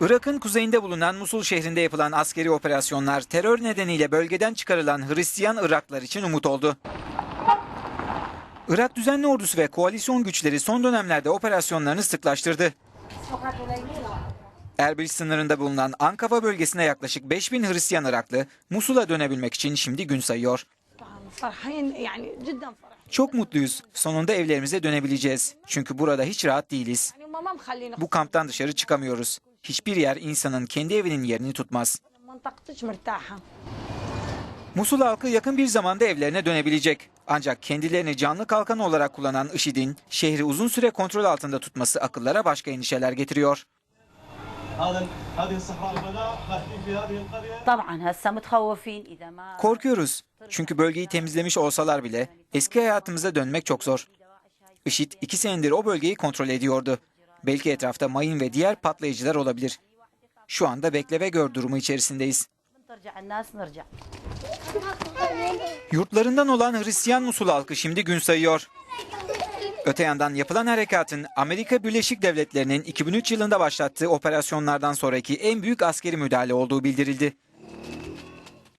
Irak'ın kuzeyinde bulunan Musul şehrinde yapılan askeri operasyonlar terör nedeniyle bölgeden çıkarılan Hristiyan Iraklar için umut oldu. Irak düzenli ordusu ve koalisyon güçleri son dönemlerde operasyonlarını sıklaştırdı. Erbil sınırında bulunan Ankava bölgesine yaklaşık 5000 Hristiyan Iraklı Musul'a dönebilmek için şimdi gün sayıyor. Çok mutluyuz. Sonunda evlerimize dönebileceğiz. Çünkü burada hiç rahat değiliz. Bu kamptan dışarı çıkamıyoruz hiçbir yer insanın kendi evinin yerini tutmaz. Musul halkı yakın bir zamanda evlerine dönebilecek. Ancak kendilerini canlı kalkan olarak kullanan IŞİD'in şehri uzun süre kontrol altında tutması akıllara başka endişeler getiriyor. Korkuyoruz. Çünkü bölgeyi temizlemiş olsalar bile eski hayatımıza dönmek çok zor. IŞİD iki senedir o bölgeyi kontrol ediyordu. Belki etrafta mayın ve diğer patlayıcılar olabilir. Şu anda bekle ve gör durumu içerisindeyiz. Yurtlarından olan Hristiyan Musul halkı şimdi gün sayıyor. Öte yandan yapılan harekatın Amerika Birleşik Devletleri'nin 2003 yılında başlattığı operasyonlardan sonraki en büyük askeri müdahale olduğu bildirildi.